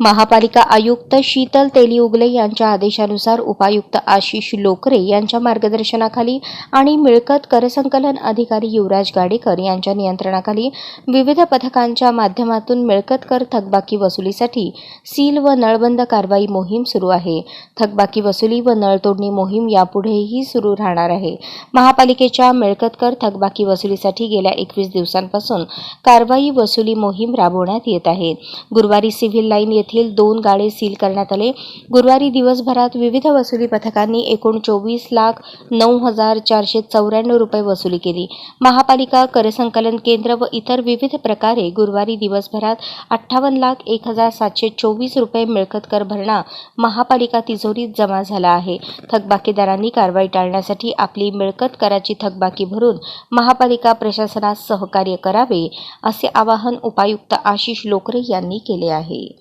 महापालिका आयुक्त शीतल तेलिउगले यांच्या आदेशानुसार उपायुक्त आशिष लोकरे यांच्या मार्गदर्शनाखाली आणि मिळकत करसंकलन अधिकारी युवराज गाडेकर यांच्या नियंत्रणाखाली विविध पथकांच्या माध्यमातून मिळकत कर थकबाकी वसुलीसाठी सील व नळबंद कारवाई मोहीम सुरू आहे. थकबाकी वसुली व नळतोडणी मोहीम यापुढेही सुरू राहणार आहे. महापालिकेच्या मिळकत कर थकबाकी वसुलीसाठी गेल्या एकवीस दिवसांपासून कारवाई वसुली मोहीम राबवण्यात येत आहे. गुरुवारी सिव्हिल लाईन येथील दोन गाडे सील करण्यात आले. गुरुवारी दिवसभरात विविध वसुली पथकांनी एकूण चोवीस लाख नऊ हजार चारशे चौऱ्याण्णव रुपये वसुली केली. महापालिका करसंकलन केंद्र व इतर विविध प्रकारे गुरुवारी दिवसभरात अठ्ठावन्न लाख एक हजार सातशे चोवीस रुपये मिळकत कर भरणा महापालिका तिजोरीत जमा झाला आहे. थकबाकीदारांनी कारवाई टाळण्यासाठी आपली मिळकत कराची थकबाकी भरून महापालिका प्रशासनास सहकार्य करावे असे आवाहन उपायुक्त आशिष लोकरे यांनी केले आहे.